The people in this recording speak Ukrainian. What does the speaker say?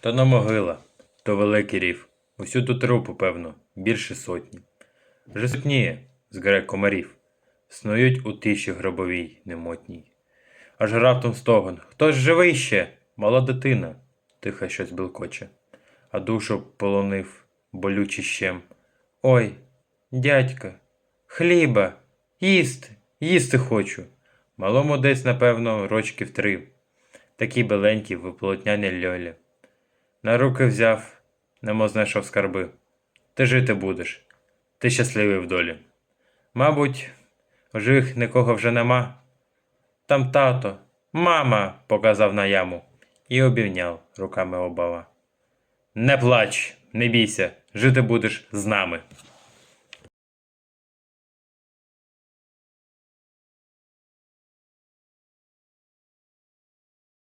То на могила, то великий рів. Усюди трупу, певно, більше сотні. Вже сотніє з грек комарів, снують у тиші гробовій немотній. Аж раптом стогон. Хтось живий ще? Мала дитина, тихо щось белкоче, а душу полонив болючий щем. Ой, дядька, хліба, їсти, їсти хочу. Малому десь, напевно, рочків три. Такі беленькі, виполотняні льолі. На руки взяв, немо знайшов скарби. Ти жити будеш, ти щасливий в долі. Мабуть, у живих нікого вже нема. Там тато, мама, показав на яму і обійняв руками обава. Не плач, не бійся, жити будеш з нами.